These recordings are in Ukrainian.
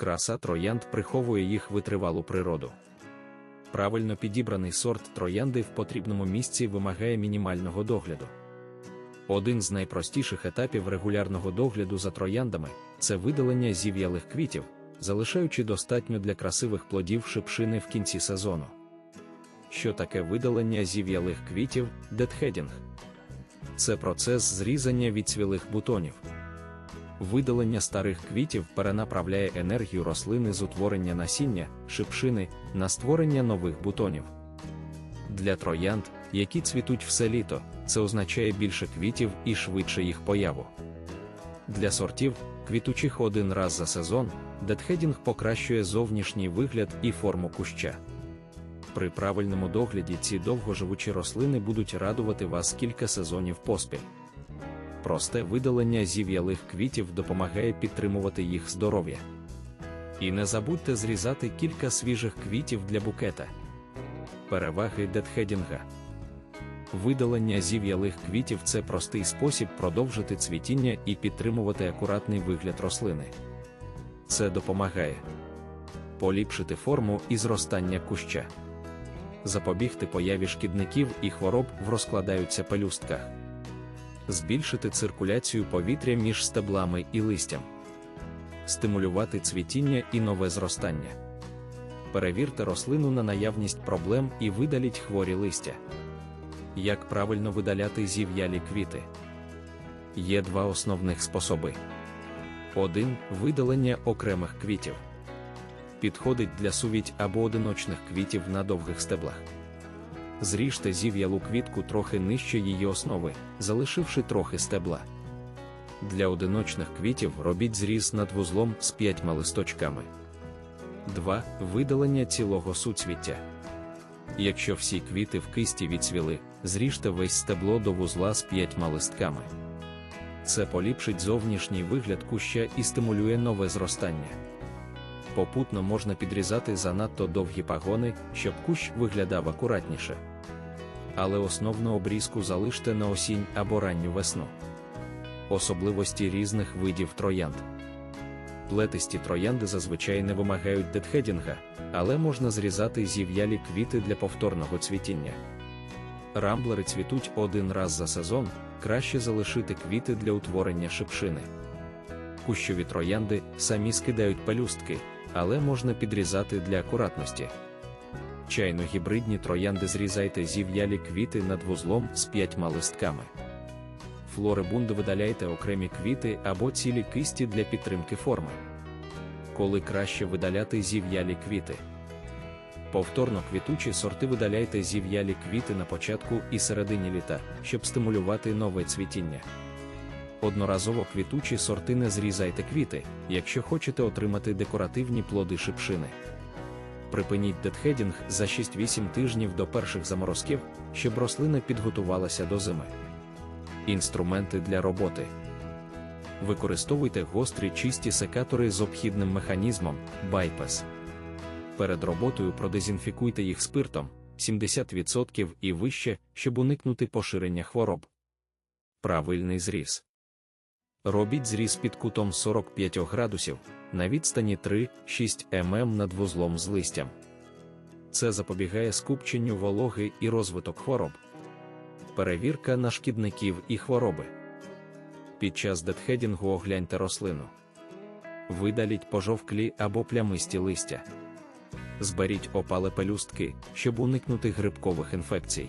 Краса троянд приховує їх витривалу природу. Правильно підібраний сорт троянди в потрібному місці вимагає мінімального догляду. Один з найпростіших етапів регулярного догляду за трояндами це видалення зів'ялих квітів, залишаючи достатньо для красивих плодів шипшини в кінці сезону. Що таке видалення зів'ялих квітів, детхедінг? Це процес зрізання відцвілих бутонів. Видалення старих квітів перенаправляє енергію рослини з утворення насіння, шипшини на створення нових бутонів. Для троянд, які цвітуть все літо, це означає більше квітів і швидше їх появу. Для сортів, квітучих один раз за сезон, детхедінг покращує зовнішній вигляд і форму куща. При правильному догляді ці довгоживучі рослини будуть радувати вас кілька сезонів поспіль. Просте видалення зів'ялих квітів допомагає підтримувати їх здоров'я. І не забудьте зрізати кілька свіжих квітів для букета. Переваги детхедінга. Видалення зів'ялих квітів це простий спосіб продовжити цвітіння і підтримувати акуратний вигляд рослини. Це допомагає поліпшити форму і зростання куща, запобігти появі шкідників і хвороб в розкладаються пелюстках, збільшити циркуляцію повітря між стеблами і листям, стимулювати цвітіння і нове зростання. Перевірте рослину на наявність проблем і видаліть хворі листя. Як правильно видаляти зів'ялі квіти? Є два основних способи. 1. Видалення окремих квітів. Підходить для сувіть або одиночних квітів на довгих стеблах. Зріжте зів'ялу квітку трохи нижче її основи, залишивши трохи стебла. Для одиночних квітів робіть зріз над вузлом з п'ятьма листочками. 2. Видалення цілого суцвіття. Якщо всі квіти в кисті відцвіли, зріжте весь стебло до вузла з п'ятьма листками. Це поліпшить зовнішній вигляд куща і стимулює нове зростання. Попутно можна підрізати занадто довгі пагони, щоб кущ виглядав акуратніше. Але основну обрізку залиште на осінь або ранню весну. Особливості різних видів троянд. Плетисті троянди зазвичай не вимагають детхедінга, але можна зрізати зів'ялі квіти для повторного цвітіння. Рамблери цвітуть один раз за сезон, краще залишити квіти для утворення шипшини. Кущові троянди самі скидають пелюстки, але можна підрізати для акуратності. Чайно-гібридні троянди зрізайте зів'ялі квіти над вузлом з п'ятьма листками. Флорибунди видаляйте окремі квіти або цілі кисті для підтримки форми. Коли краще видаляти зів'ялі квіти. Повторно квітучі сорти видаляйте зів'ялі квіти на початку і середині літа, щоб стимулювати нове цвітіння. Одноразово квітучі сорти не зрізайте квіти, якщо хочете отримати декоративні плоди шипшини. Припиніть детхедінг за 6-8 тижнів до перших заморозків, щоб рослина підготувалася до зими. Інструменти для роботи. Використовуйте гострі чисті секатори з обхідним механізмом байпес. Перед роботою продезінфікуйте їх спиртом 70% і вище, щоб уникнути поширення хвороб. Правильний зріз. Робіть зріз під кутом 45 градусів на відстані 3-6 мм над вузлом з листям. Це запобігає скупченню вологи і розвиток хвороб. Перевірка на шкідників і хвороби. Під час детхедінгу огляньте рослину. Видаліть пожовклі або плямисті листя. Зберіть опале пелюстки, щоб уникнути грибкових інфекцій.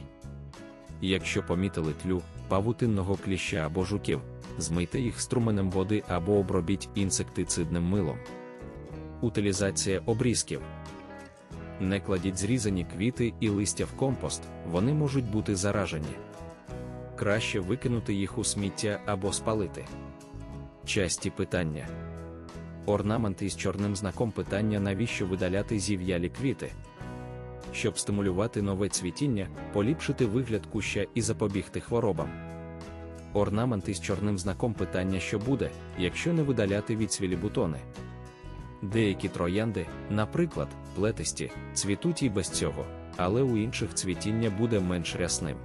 Якщо помітили тлю, павутинного кліща або жуків, змийте їх струменем води або обробіть інсектицидним милом. Утилізація обрізків. Не кладіть зрізані квіти і листя в компост, вони можуть бути заражені. Краще викинути їх у сміття або спалити. Часті питання. Орнамент із чорним знаком питання, навіщо видаляти зів'ялі квіти. Щоб стимулювати нове цвітіння, поліпшити вигляд куща і запобігти хворобам. Орнамент із чорним знаком питання, що буде, якщо не видаляти відцвілі бутони. Деякі троянди, наприклад, плетисті, цвітуть і без цього, але у інших цвітіння буде менш рясним.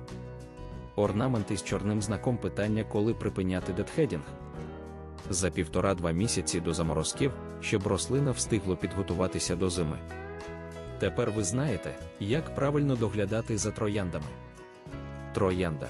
Орнамент із чорним знаком питання, коли припиняти детхедінг. За півтора-два місяці до заморозків щоб рослина встигла підготуватися до зими. Тепер ви знаєте, як правильно доглядати за трояндами. Троянда